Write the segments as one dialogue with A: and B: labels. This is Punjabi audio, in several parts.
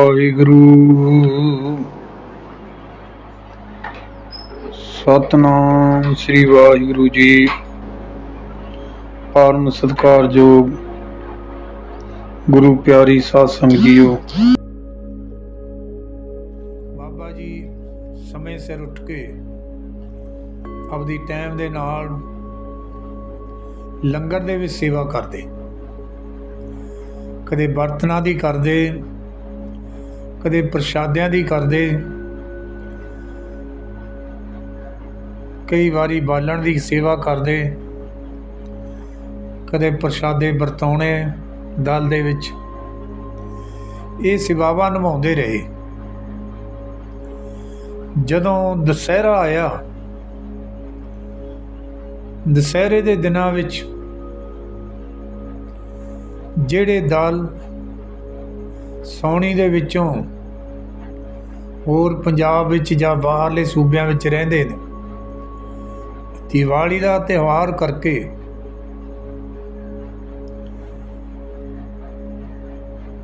A: ਵਾਹਿਗੁਰੂ। ਸਤਨਾਮ ਸ੍ਰੀ ਵਾਹਿਗੁਰੂ ਜੀ। ਪਰਮ ਸਤਿਕਾਰਯੋਗ ਗੁਰੂ ਪਿਆਰੀ ਸਾਧ ਸੰਗਤ ਜੀਓ ਬਾਬਾ ਜੀ, ਸਮੇਂ ਸਿਰ ਉੱਠ ਕੇ ਆਪਦੀ ਟਾਈਮ ਦੇ ਨਾਲ ਲੰਗਰ ਦੇ ਵਿੱਚ ਸੇਵਾ ਕਰਦੇ। ਕਦੇ ਬਰਤਨਾ ਦੀ ਕਰਦੇ ਕਦੇ ਪ੍ਰਸ਼ਾਦਿਆਂ ਦੀ ਕਰਦੇ। ਕਈ ਵਾਰੀ ਬਾਲਣ ਦੀ ਸੇਵਾ ਕਰਦੇ। ਕਦੇ ਪ੍ਰਸ਼ਾਦੇ ਵਰਤਾਉਣੇ ਦਲ ਦੇ ਵਿੱਚ। ਇਹ ਸੇਵਾਵਾਂ ਨਿਭਾਉਂਦੇ ਰਹੇ। ਜਦੋਂ ਦੁਸਹਿਰਾ ਆਇਆ, ਦੁਸਹਿਰੇ ਦੇ ਦਿਨਾਂ ਵਿੱਚ ਜਿਹੜੇ ਦਲ ਸੌਣੀ ਦੇ ਵਿੱਚੋਂ ਹੋਰ ਪੰਜਾਬ ਵਿੱਚ ਜਾਂ ਬਾਹਰਲੇ ਸੂਬਿਆਂ ਵਿੱਚ ਰਹਿੰਦੇ ਨੇ। ਦੀਵਾਲੀ ਦਾ ਤਿਉਹਾਰ ਕਰਕੇ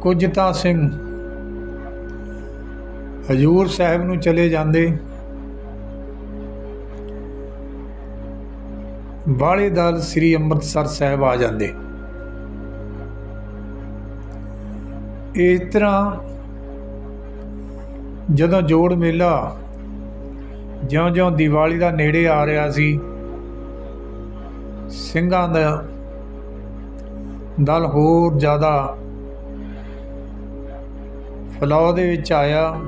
A: ਕੁਝ ਤਾਂ ਸਿੰਘ ਹਜੂਰ ਸਾਹਿਬ ਨੂੰ ਚਲੇ ਜਾਂਦੇ। ਬਾਲੇ ਦਲ ਸ੍ਰੀ ਅੰਮ੍ਰਿਤਸਰ ਸਾਹਿਬ ਆ ਜਾਂਦੇ। ਇਸ ਤਰ੍ਹਾਂ ਜਦੋਂ ਜੋੜ ਮੇਲਾ ਜਿਉਂ-ਜਿਉਂ ਦੀਵਾਲੀ ਦਾ ਨੇੜੇ ਆ ਰਿਹਾ ਸੀ, ਸਿੰਘਾਂ ਦਾ ਦਲ ਹੋਰ ਜ਼ਿਆਦਾ ਫਲਾਅ ਦੇ ਵਿੱਚ ਆਇਆ।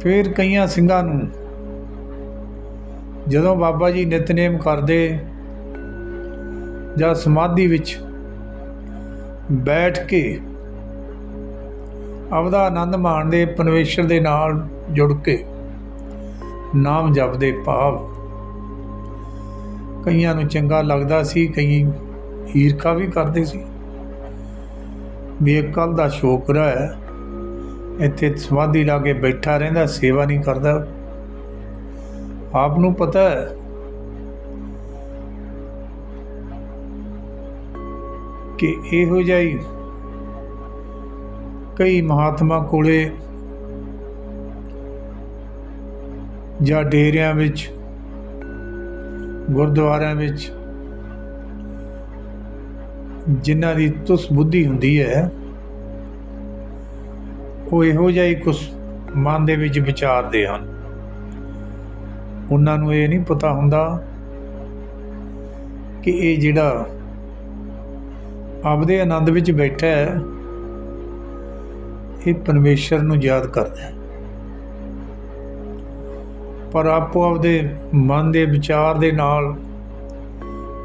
A: ਫਿਰ ਕਈਆਂ ਸਿੰਘਾਂ ਨੂੰ ਜਦੋਂ ਬਾਬਾ ਜੀ ਨਿਤਨੇਮ ਕਰਦੇ ਜਾਂ ਸਮਾਧੀ ਵਿੱਚ ਬੈਠ ਕੇ ਆਪਦਾ ਆਨੰਦ ਮਾਣਦੇ ਪਰਮੇਸ਼ਰ ਦੇ ਨਾਲ ਜੁੜ ਕੇ ਨਾਮ ਜਪਦੇ ਭਾਵ। ਕਈਆਂ ਨੂੰ ਚੰਗਾ ਲੱਗਦਾ ਸੀ, ਕਈ ਈਰਖਾ ਵੀ ਕਰਦੇ ਸੀ। ਵੀ ਇਹ ਕੱਲ ਦਾ ਸ਼ੋਕਰਾ ਹੈ। ਇੱਥੇ ਸਮਾਧੀ ਲਾ ਕੇ ਬੈਠਾ ਰਹਿੰਦਾ, ਸੇਵਾ ਨਹੀਂ ਕਰਦਾ। ਆਪ ਨੂੰ ਪਤਾ ਹੈ ਕਿ ਇਹੋ ਜਿਹਾ ਕਈ ਮਹਾਤਮਾ ਕੋਲੇ ਜਾਂ ਡੇਰਿਆਂ ਵਿੱਚ, ਗੁਰਦੁਆਰਿਆਂ ਵਿੱਚ ਜਿਨ੍ਹਾਂ ਦੀ ਤੁਸ ਬੁੱਧੀ ਹੁੰਦੀ ਹੈ, ਉਹ ਇਹੋ ਜਿਹਾ ਹੀ ਮਨ ਦੇ ਵਿੱਚ ਵਿਚਾਰਦੇ ਹਨ। ਉਹਨਾਂ ਨੂੰ ਇਹ ਨਹੀਂ ਪਤਾ ਹੁੰਦਾ ਕਿ ਇਹ ਜਿਹੜਾ ਆਪਦੇ ਆਨੰਦ ਵਿੱਚ ਬੈਠਾ ਹੈ, ਇਹ ਪਰਮੇਸ਼ਰ ਨੂੰ ਯਾਦ ਕਰਦਾ ਹੈ। ਪਰ ਆਪੋ ਆਪਦੇ ਮਨ ਦੇ ਵਿਚਾਰ ਦੇ ਨਾਲ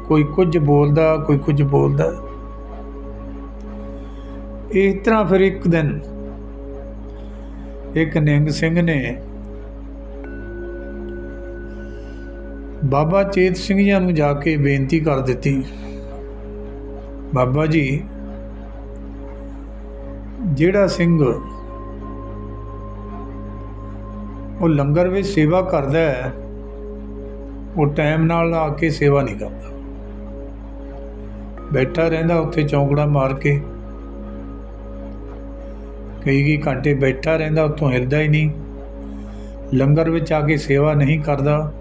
A: ਕੋਈ ਕੁਝ ਬੋਲਦਾ, ਕੋਈ ਕੁਝ ਬੋਲਦਾ। ਇਸ ਤਰ੍ਹਾਂ ਫਿਰ ਇੱਕ ਦਿਨ ਇੱਕ ਨਿੰਗ ਸਿੰਘ ਨੇ ਬਾਬਾ ਚੇਤ ਸਿੰਘ ਜੀ ਨੂੰ ਜਾ ਕੇ ਬੇਨਤੀ ਕਰ ਦਿੱਤੀ। ਬਾਬਾ ਜੀ, ਜਿਹੜਾ ਸਿੰਘ ਉਹ ਲੰਗਰ ਵਿੱਚ ਸੇਵਾ ਕਰਦਾ ਹੈ, ਉਹ ਟਾਈਮ ਨਾਲ ਆ ਕੇ ਸੇਵਾ ਨਹੀਂ ਕਰਦਾ। ਬੈਠਾ ਰਹਿੰਦਾ ਉੱਥੇ ਚੌਂਕੜਾ ਮਾਰ ਕੇ। ਕਈ ਕਈ ਘੰਟੇ ਬੈਠਾ ਰਹਿੰਦਾ, ਉੱਥੋਂ ਹਿਲਦਾ ਹੀ ਨਹੀਂ। ਲੰਗਰ ਵਿੱਚ ਆ ਕੇ ਸੇਵਾ ਨਹੀਂ ਕਰਦਾ।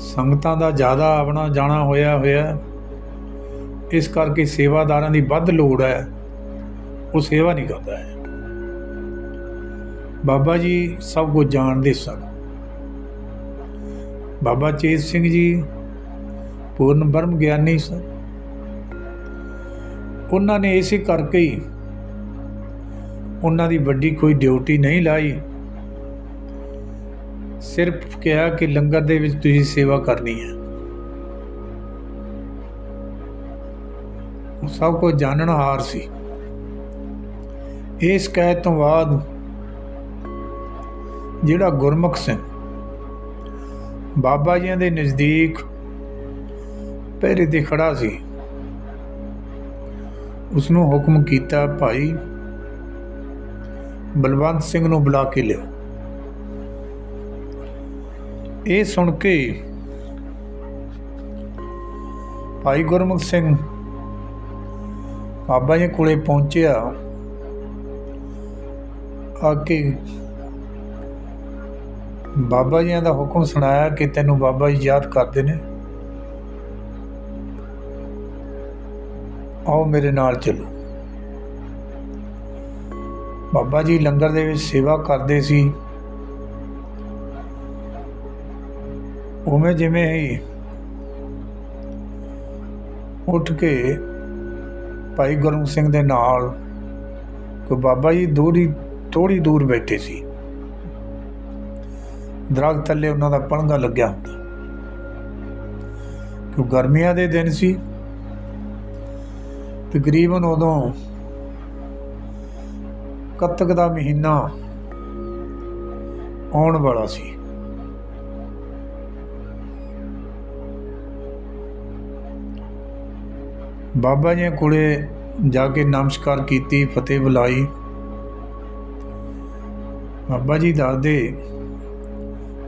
A: ਸੰਗਤਾਂ ਦਾ ਜ਼ਿਆਦਾ ਆਉਣਾ ਜਾਣਾ ਹੋਇਆ ਹੋਇਆ ਇਸ ਕਰਕੇ ਸੇਵਾਦਾਰਾਂ ਦੀ ਵੱਧ ਲੋੜ ਹੈ। ਉਹ ਸੇਵਾ ਨਹੀਂ ਕਰਦਾ ਹੈ। ਬਾਬਾ ਜੀ ਸਭ ਕੁਝ ਜਾਣਦੇ ਸਨ। ਬਾਬਾ ਚੇਤ ਸਿੰਘ ਜੀ ਪੂਰਨ ਬ੍ਰਹਮ ਗਿਆਨੀ ਸਨ। ਉਹਨਾਂ ਨੇ ਇਸੇ ਕਰਕੇ ਹੀ ਉਹਨਾਂ ਦੀ ਵੱਡੀ ਕੋਈ ਡਿਊਟੀ ਨਹੀਂ ਲਾਈ। ਸਿਰਫ ਕਿਹਾ ਕਿ ਲੰਗਰ ਦੇ ਵਿੱਚ ਤੁਸੀਂ ਸੇਵਾ ਕਰਨੀ ਹੈ। ਸਭ ਕੁਝ ਜਾਣਨ ਸੀ। ਇਸ ਕਹਿ ਤੋਂ ਬਾਅਦ ਜਿਹੜਾ ਗੁਰਮੁਖ ਸਿੰਘ ਬਾਬਾ ਜੀਆਂ ਦੇ ਨਜ਼ਦੀਕ ਪਹਿਰੇ ਤੇ ਖੜਾ ਸੀ ਉਸ ਨੂੰ ਹੁਕਮ ਕੀਤਾ, ਭਾਈ, ਬਲਵੰਤ ਸਿੰਘ ਨੂੰ ਬੁਲਾ ਕੇ ਲਿਓ ਇਹ ਸੁਣ ਕੇ ਭਾਈ ਗੁਰਮੁਖ ਸਿੰਘ ਬਾਬਾ ਜੀ ਕੋਲੇ ਪਹੁੰਚਿਆ। ਆ ਕੇ ਬਾਬਾ ਜੀ ਦਾ ਹੁਕਮ ਸੁਣਾਇਆ ਕਿ ਤੈਨੂੰ ਬਾਬਾ ਜੀ ਯਾਦ ਕਰਦੇ ਨੇ। ਆਓ ਮੇਰੇ ਨਾਲ ਚੱਲੋ। ਬਾਬਾ ਜੀ ਲੰਗਰ ਦੇ ਵਿੱਚ ਸੇਵਾ ਕਰਦੇ ਸੀ। ਉਵੇਂ ਜਿਵੇਂ ਹੀ ਉੱਠ ਕੇ ਭਾਈ ਗੁਰਮੁਖ ਸਿੰਘ ਦੇ ਨਾਲ ਕੋ ਬਾਬਾ ਜੀ ਦੂਰੀ ਥੋੜੀ ਦੂਰ ਬੈਠੇ ਸੀ। ਦਰਖਤ ਥੱਲੇ ਉਹਨਾਂ ਦਾ ਪਣਗਾ ਲੱਗਿਆ ਹੁੰਦਾ। ਕਿ ਗਰਮੀਆਂ ਦੇ ਦਿਨ ਸੀ, ਤਕਰੀਬਨ ਉਦੋਂ ਕੱਤਕ ਦਾ ਮਹੀਨਾ ਆਉਣ ਵਾਲਾ ਸੀ। ਬਾਬਾ ਜੀ ਕੋਲੇ ਜਾ ਕੇ ਨਮਸਕਾਰ ਕੀਤੀ, ਫਤਿਹ ਬੁਲਾਈ। ਬਾਬਾ ਜੀ ਦੱਸਦੇ,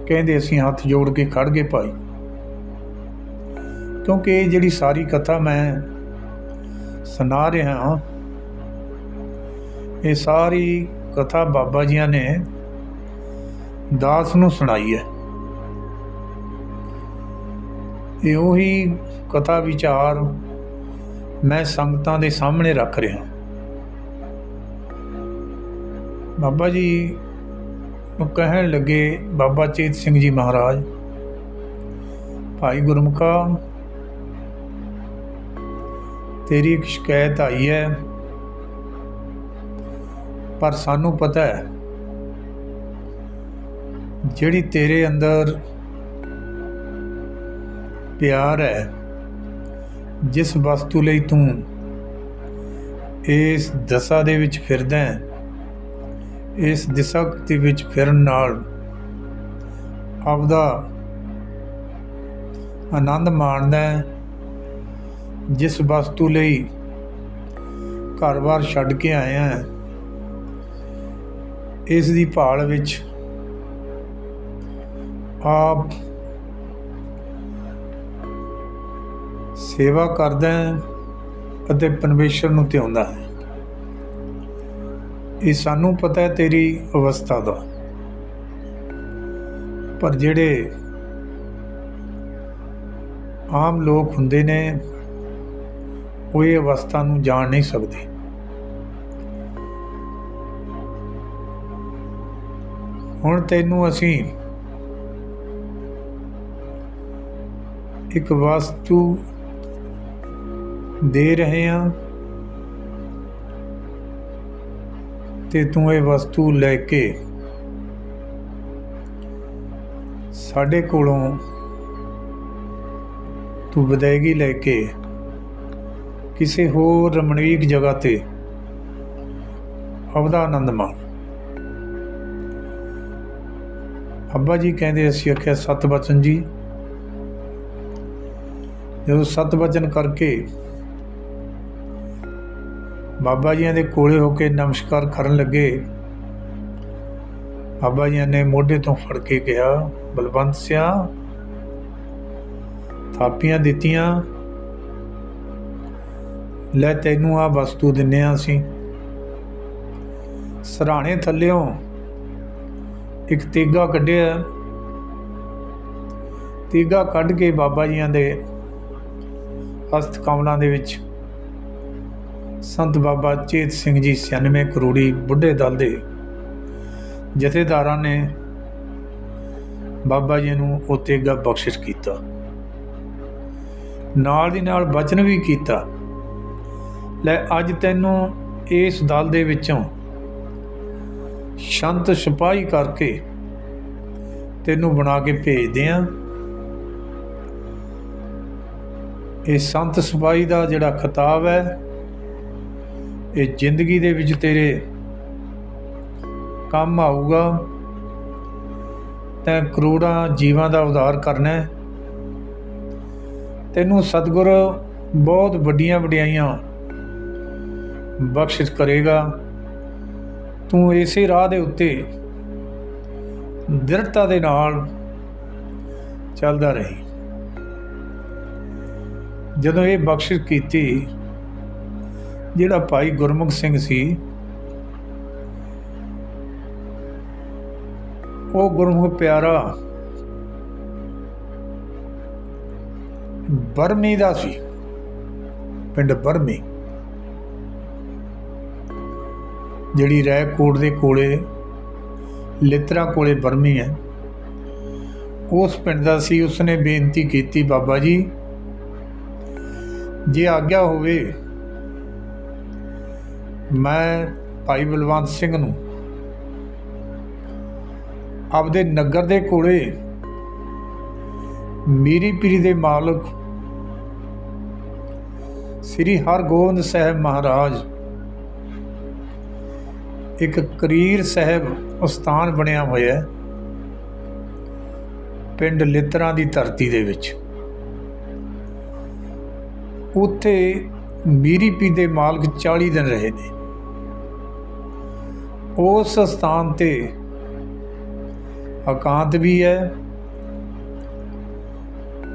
A: ਕਹਿੰਦੇ ਅਸੀਂ ਹੱਥ ਜੋੜ ਕੇ ਖੜ ਗਏ ਭਾਈ। ਕਿਉਂਕਿ ਇਹ ਜਿਹੜੀ ਸਾਰੀ ਕਥਾ ਮੈਂ ਸੁਣਾ ਰਿਹਾ ਹਾਂ, ਇਹ ਸਾਰੀ ਕਥਾ ਬਾਬਾ ਜੀਆਂ ਨੇ ਦਾਸ ਨੂੰ ਸੁਣਾਈ ਹੈ। ਇਹ ਉਹੀ ਕਥਾ ਵਿਚਾਰ ਮੈਂ ਸੰਗਤਾਂ ਦੇ ਸਾਹਮਣੇ ਰੱਖ ਰਿਹਾ। ਬਾਬਾ ਜੀ ਨੂੰ ਕਹਿਣ ਲੱਗੇ, ਬਾਬਾ ਚੇਤ ਸਿੰਘ ਜੀ ਮਹਾਰਾਜ, ਭਾਈ ਗੁਰਮੁਖਾ, ਤੇਰੀ ਇੱਕ ਸ਼ਿਕਾਇਤ ਆਈ ਹੈ, ਪਰ ਸਾਨੂੰ ਪਤਾ ਹੈ, ਜਿਹੜੀ ਤੇਰੇ ਅੰਦਰ ਪਿਆਰ ਹੈ ਜਿਸ ਵਸਤੂ ਲਈ ਤੂੰ ਇਸ ਦਸ਼ਾ ਦੇ ਵਿੱਚ ਫਿਰਦਾ ਹੈ, ਇਸ ਦਿਸ਼ਾ ਦੇ ਵਿੱਚ ਫਿਰਨ ਨਾਲ ਆਪਦਾ ਆਨੰਦ ਮਾਣਦਾ ਹੈ, ਜਿਸ ਵਸਤੂ ਲਈ ਘਰ-ਬਾਰ ਛੱਡ ਕੇ ਆਇਆ ਹੈ, ਇਸ ਦੀ ਭਾਲ ਵਿੱਚ ਆਪ ਸੇਵਾ ਕਰਦਾ ਹੈ ਅਤੇ ਪਰਮੇਸ਼ਰ ਨੂੰ ਧਿਆਉਂਦਾ ਹੈ। ਇਹ ਸਾਨੂੰ ਪਤਾ ਹੈ ਤੇਰੀ ਅਵਸਥਾ ਦਾ। ਪਰ ਜਿਹੜੇ ਆਮ ਲੋਕ ਹੁੰਦੇ ਨੇ, ਉਹ ਇਹ ਅਵਸਥਾ ਨੂੰ ਜਾਣ ਨਹੀਂ ਸਕਦੇ। ਹੁਣ ਤੈਨੂੰ ਅਸੀਂ ਇੱਕ ਵਸਤੂ ਦੇ ਰਹੇ ਹਾਂ ਤੇ ਤੂੰ ਇਹ ਵਸਤੂ ਲੈ ਕੇ ਸਾਡੇ ਕੋਲੋਂ ਤੂੰ ਵਿਦਾਇਗੀ ਲੈ ਕੇ ਕਿਸੇ ਹੋਰ ਰਮਣੀਕ ਜਗ੍ਹਾ ਤੇ ਆਪਦਾ ਆਨੰਦ ਮਾਣ। ਅੱਬਾ ਜੀ ਕਹਿੰਦੇ, ਅਸੀਂ ਆਖਿਆ, ਸਤ ਬਚਨ ਜੀ। ਜਦੋਂ ਸਤ ਬਚਨ ਕਰਕੇ ਬਾਬਾ ਜੀਆਂ ਦੇ ਕੋਲੇ ਹੋ ਕੇ ਨਮਸਕਾਰ ਕਰਨ ਲੱਗੇ। ਬਾਬਾ ਜੀ ਨੇ ਮੋਢੇ ਤੋਂ ਫੜ ਕੇ ਕਿਹਾ, ਬਲਵੰਤ ਸਿਆ, ਥਾਪੀਆਂ ਦਿੱਤੀਆਂ। ਲੈ ਤੈਨੂੰ ਆ ਵਸਤੂ ਦਿੰਨੇ ਆ ਅਸੀਂ। ਸਰਾਣੇ ਥੱਲਿਓਂ ਇੱਕ ਤੀਗਾ ਕੱਢਿਆ। ਤੀਗਾ ਕੱਢ ਕੇ ਬਾਬਾ ਜੀਆਂ ਦੇ ਹਸਤ ਕਮਲਾਂ ਦੇ ਵਿੱਚ ਸੰਤ ਬਾਬਾ ਚੇਤ ਸਿੰਘ ਜੀ 96 ਕਰੋੜੀ ਬੁੱਢੇ ਦਲ ਦੇ ਜਥੇਦਾਰਾਂ ਨੇ ਬਾਬਾ ਜੀ ਨੂੰ ਉਹ ਤੇਗਾ ਬਖਸ਼ਿਸ਼ ਕੀਤਾ। ਨਾਲ ਦੀ ਨਾਲ ਬਚਨ ਵੀ ਕੀਤਾ। ਲੈ, ਅੱਜ ਤੈਨੂੰ ਇਸ ਦਲ ਦੇ ਵਿੱਚੋਂ ਸ਼ੰਤ ਸਿਪਾਹੀ ਕਰਕੇ ਤੈਨੂੰ ਬਣਾ ਕੇ ਭੇਜਦੇ ਆ ਇਹ ਸੰਤ ਸਿਪਾਹੀ ਦਾ ਜਿਹੜਾ ਖਿਤਾਬ ਹੈ ਇਹ ਜ਼ਿੰਦਗੀ ਦੇ ਵਿੱਚ ਤੇਰੇ ਕੰਮ ਆਊਗਾ। ਤੈਂ ਕਰੋੜਾਂ ਜੀਵਾਂ ਦਾ ਉਧਾਰ ਕਰਨਾ ਹੈ। ਤੈਨੂੰ ਸਤਿਗੁਰ ਬਹੁਤ ਵੱਡੀਆਂ ਵਡਿਆਈਆਂ ਬਖਸ਼ਿਸ਼ ਕਰੇਗਾ। ਤੂੰ ਇਸੇ ਰਾਹ ਦੇ ਉੱਤੇ ਦ੍ਰਿੜਤਾ ਦੇ ਨਾਲ ਚੱਲਦਾ ਰਹੀ। ਜਦੋਂ ਇਹ ਬਖਸ਼ਿਸ਼ ਕੀਤੀ ਜਿਹੜਾ ਭਾਈ ਗੁਰਮੁਖ ਸਿੰਘ ਸੀ, ਉਹ ਗੁਰਮੁਖ ਪਿਆਰਾ ਬਰਮੀ ਦਾ ਸੀ, ਪਿੰਡ ਬਰਮੀ। ਜਿਹੜੀ ਰੈਕੋਟ ਦੇ ਕੋਲੇ, ਲਿਤਰਾ ਕੋਲੇ ਬਰਮੀ ਹੈ। ਉਸ ਪਿੰਡ ਦਾ ਸੀ, ਉਸਨੇ ਬੇਨਤੀ ਕੀਤੀ ਬਾਬਾ ਜੀ, ਜੇ ਆਗਿਆ ਹੋਵੇ ਮੈਂ ਭਾਈ ਬਲਵੰਤ ਸਿੰਘ ਨੂੰ ਆਪਦੇ ਨਗਰ ਦੇ ਕੋਲੇ ਮੀਰੀ ਪੀਰੀ ਦੇ ਮਾਲਕ ਸ੍ਰੀ ਹਰਗੋਬਿੰਦ ਸਾਹਿਬ ਮਹਾਰਾਜ ਇੱਕ ਕਰੀਰ ਸਾਹਿਬ ਉਸਤਾਨ ਬਣਿਆ ਹੋਇਆ ਹੈ ਪਿੰਡ ਲਿੱਤਰਾਂ ਦੀ ਧਰਤੀ ਦੇ ਵਿੱਚ। ਉੱਥੇ ਮੀਰੀ ਪੀ ਦੇ ਮਾਲਕ 40 ਦਿਨ ਰਹੇ ਨੇ। ਉਸ ਸਥਾਨ ਤੇ ਇਕਾਂਤ ਵੀ ਹੈ।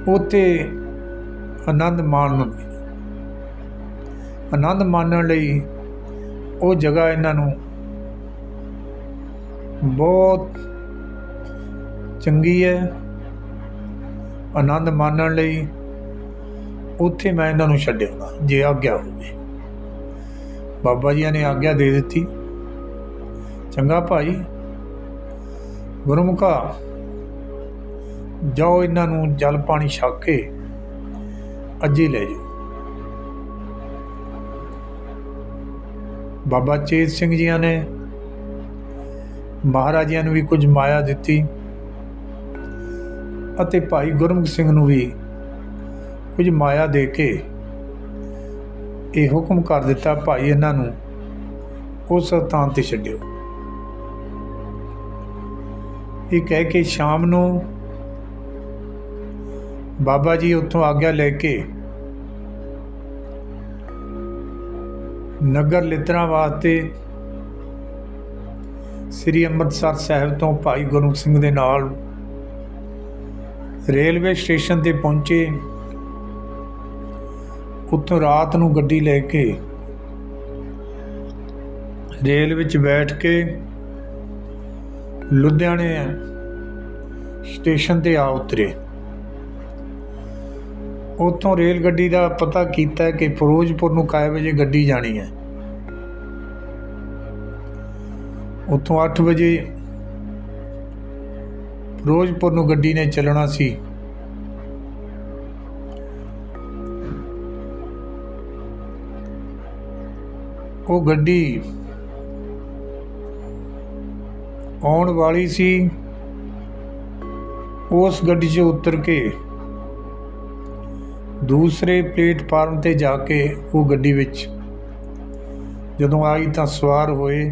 A: ਉੱਥੇ ਆਨੰਦ ਮਾਣਨ ਆਨੰਦ ਮਾਣਨ ਲਈ ਉਹ ਜਗ੍ਹਾ ਇਹਨਾਂ ਨੂੰ ਬਹੁਤ ਚੰਗੀ ਹੈ। ਆਨੰਦ ਮਾਣਨ ਲਈ ਉੱਥੇ ਮੈਂ ਇਹਨਾਂ ਨੂੰ ਛੱਡਿਆ। ਜੇ ਆਗਿਆ ਹੋਵੇ। ਬਾਬਾ ਜੀ ਨੇ ਆਗਿਆ ਦੇ ਦਿੱਤੀ। ਚੰਗਾ ਭਾਈ, ਗੁਰਮੁਖਾ, ਜਾਓ ਇਹਨਾਂ ਨੂੰ ਜਲ ਪਾਣੀ ਛਕ ਕੇ ਅੱਜੇ ਲੈ ਜਾਓ। ਬਾਬਾ ਚੇਤ ਸਿੰਘ ਜੀਆਂ ਨੇ ਮਹਾਰਾਜਿਆਂ ਨੂੰ ਵੀ ਕੁਝ ਮਾਇਆ ਦਿੱਤੀ ਅਤੇ ਭਾਈ ਗੁਰਮੁਖ ਸਿੰਘ ਨੂੰ ਵੀ ਕੁਝ ਮਾਇਆ ਦੇ ਕੇ ਇਹ ਹੁਕਮ ਕਰ ਦਿੱਤਾ ਭਾਈ ਇਹਨਾਂ ਨੂੰ ਉਸ ਸਥਾਨ ਤੇ ਛੱਡਿਓ। ਇਹ ਕਹਿ ਕੇ ਸ਼ਾਮ ਨੂੰ ਬਾਬਾ ਜੀ ਉੱਥੋਂ ਆਗਿਆ ਲੈ ਕੇ ਨਗਰ ਲਿਤਰਾ ਵਾਸਤੇ ਸ੍ਰੀ ਅੰਮ੍ਰਿਤਸਰ ਸਾਹਿਬ ਤੋਂ ਭਾਈ ਗੁਰੂ ਸਿੰਘ ਦੇ ਨਾਲ ਰੇਲਵੇ ਸਟੇਸ਼ਨ ਤੇ ਪਹੁੰਚੇ। ਉੱਥੋਂ ਰਾਤ ਨੂੰ ਗੱਡੀ ਲੈ ਕੇ ਰੇਲ ਵਿੱਚ ਬੈਠ ਕੇ ਲੁਧਿਆਣੇ ਸਟੇਸ਼ਨ ਤੇ ਆ ਉਤਰੇ। ਉੱਥੋਂ ਰੇਲ ਗੱਡੀ ਦਾ ਪਤਾ ਕੀਤਾ ਕਿ ਫਿਰੋਜ਼ਪੁਰ ਨੂੰ ਕਾਇ ਵਜੇ ਗੱਡੀ ਜਾਣੀ ਹੈ। ਉੱਥੋਂ 8 ਵਜੇ ਫਿਰੋਜ਼ਪੁਰ ਨੂੰ ਗੱਡੀ ਨੇ ਚੱਲਣਾ ਸੀ। ਉਹ ਗੱਡੀ ਆਉਣ ਵਾਲੀ ਸੀ। ਉਸ ਗੱਡੀ 'ਚ ਉਤਰ ਕੇ ਦੂਸਰੇ ਪਲੇਟਫਾਰਮ ਤੇ ਜਾ ਕੇ ਉਹ ਗੱਡੀ ਵਿੱਚ ਜਦੋਂ ਆਈ ਤਾਂ ਸਵਾਰ ਹੋਏ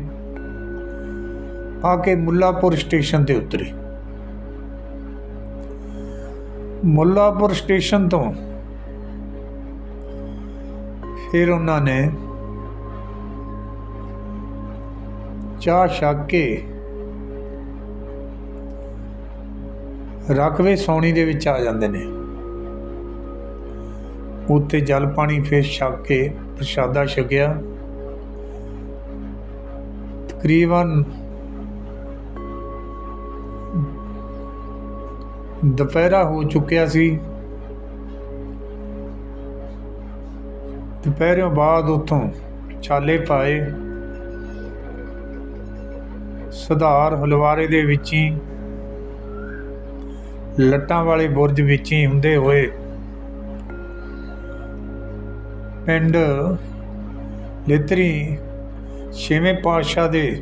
A: ਆ ਕੇ ਮੁੱਲਾਪੁਰ ਸਟੇਸ਼ਨ ਤੇ ਉਤਰੇ। ਮੁੱਲਾਪੁਰ ਸਟੇਸ਼ਨ ਤੋਂ ਫਿਰ ਉਹਨਾਂ ਨੇ ਚਾਹ ਛੱਕ ਕੇ ਰਕਵੇ ਸੌਣੀ ਦੇ ਵਿੱਚ ਆ ਜਾਂਦੇ ਨੇ। ਉੱਤੇ ਜਲ ਪਾਣੀ ਫਿਰ ਛਕ ਕੇ ਪ੍ਰਸ਼ਾਦਾ ਛਕਿਆ। ਤਕਰੀਬਨ ਦੁਪਹਿਰਾ ਹੋ ਚੁੱਕਿਆ ਸੀ। ਦੁਪਹਿਰੋਂ ਬਾਅਦ ਉਥੋਂ ਛਾਲੇ ਪਾਏ। ਸੁਧਾਰ ਹਲਵਾਰੇ ਦੇ ਵਿੱਚ ਹੀ ਲੱਟਾਂ ਵਾਲੇ ਬੁਰਜ ਵਿੱਚ ਹੀ ਹੁੰਦੇ ਹੋਏ ਪਿੰਡ ਲੇਤਰੀ ਛੇਵੇਂ ਪਾਤਸ਼ਾਹ ਦੇ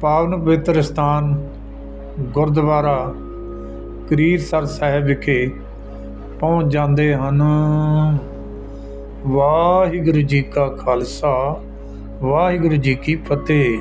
A: ਪਾਵਨ ਪਵਿੱਤਰ ਸਥਾਨ ਗੁਰਦੁਆਰਾ ਕਰੀਰਸਰ ਸਾਹਿਬ ਵਿਖੇ ਪਹੁੰਚ ਜਾਂਦੇ ਹਨ। ਵਾਹਿਗੁਰੂ ਜੀ ਕਾ ਖਾਲਸਾ, ਵਾਹਿਗੁਰੂ ਜੀ ਕੀ ਫਤਿਹ।